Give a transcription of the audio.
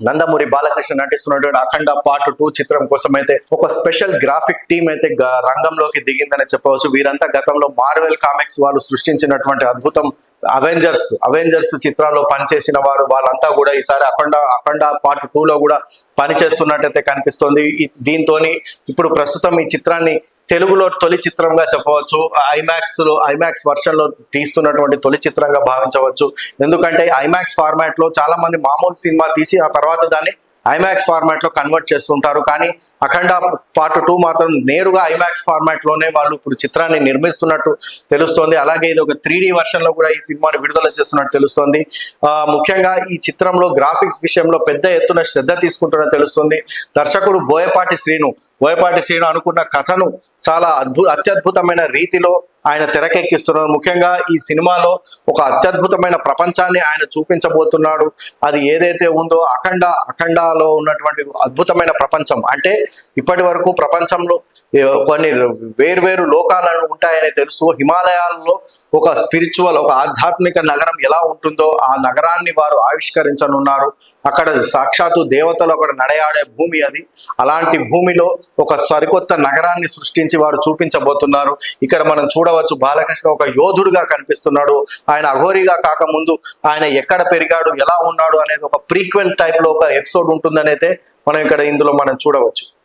నందమూరి బాలకృష్ణ నటిస్తున్నటువంటి Akhanda part two చిత్రం కోసం అయితే ఒక స్పెషల్ గ్రాఫిక్ టీమ్ అయితే రంగంలోకి దిగిందని చెప్పవచ్చు. వీరంతా గతంలో మార్వెల్ కామిక్స్ వాళ్ళు సృష్టించినటువంటి అద్భుతం అవెంజర్స్ అవెంజర్స్ చిత్రాల్లో పనిచేసిన వారు వాళ్ళంతా కూడా ఈసారి అఖండ అఖండ పార్ట్ టూ లో కూడా పనిచేస్తున్నట్టయితే కనిపిస్తోంది. దీంతో ఇప్పుడు ప్రస్తుతం ఈ చిత్రాన్ని తెలుగులో తొలి చిత్రంగా చెప్పవచ్చు. ఐమాక్స్లో ఐమాక్స్ వర్షన్లో తీస్తున్నటువంటి తొలి చిత్రంగా భావించవచ్చు. ఎందుకంటే ఐమాక్స్ ఫార్మాట్లో చాలా మంది మామూలు సినిమా తీసి ఆ తర్వాత దాన్ని ఐమాక్స్ ఫార్మాట్లో కన్వర్ట్ చేస్తుంటారు. కానీ అఖండ పార్ట్ టూ మాత్రం నేరుగా ఐమాక్స్ ఫార్మాట్లోనే వాళ్ళు ఇప్పుడు చిత్రాన్ని నిర్మిస్తున్నట్టు తెలుస్తోంది. అలాగే ఇది ఒక త్రీ డి వర్షన్లో కూడా ఈ సినిమాని విడుదల చేస్తున్నట్టు తెలుస్తోంది. ముఖ్యంగా ఈ చిత్రంలో గ్రాఫిక్స్ విషయంలో పెద్ద ఎత్తున శ్రద్ధ తీసుకుంటున్నట్టు తెలుస్తుంది. దర్శకుడు బోయపాటి శ్రీను బోయపాటి శ్రీను అనుకున్న కథను చాలా అద్భుత అత్యద్భుతమైన రీతిలో ఆయన తెరకెక్కిస్తున్నారు ముఖ్యంగా ఈ సినిమాలో ఒక అత్యద్భుతమైన ప్రపంచాన్ని ఆయన చూపించబోతున్నాడు. అది ఏదైతే ఉందో అఖండ అఖండలో ఉన్నటువంటి అద్భుతమైన ప్రపంచం. అంటే ఇప్పటి వరకు ప్రపంచంలో కొన్ని వేర్వేరు లోకాలను ఉంటాయని తెలుసు. హిమాలయాల్లో ఒక స్పిరిచువల్ ఒక ఆధ్యాత్మిక నగరం ఎలా ఉంటుందో ఆ నగరాన్ని వారు ఆవిష్కరించనున్నారు. అక్కడ సాక్షాత్తు దేవతలు అక్కడ నడయాడే భూమి అది. అలాంటి భూమిలో ఒక సరికొత్త నగరాన్ని సృష్టించి వారు చూపించబోతున్నారు. ఇక్కడ మనం చూడవచ్చు బాలకృష్ణ ఒక యోధుడుగా కనిపిస్తున్నాడు. ఆయన అఘోరిగా కాకముందు ఆయన ఎక్కడ పెరిగాడు ఎలా ఉన్నాడు అనేది ఒక ప్రీక్వెల్ టైప్లో ఒక ఎపిసోడ్ ఉంటుందని అయితే మనం ఇక్కడ ఇందులో మనం చూడవచ్చు.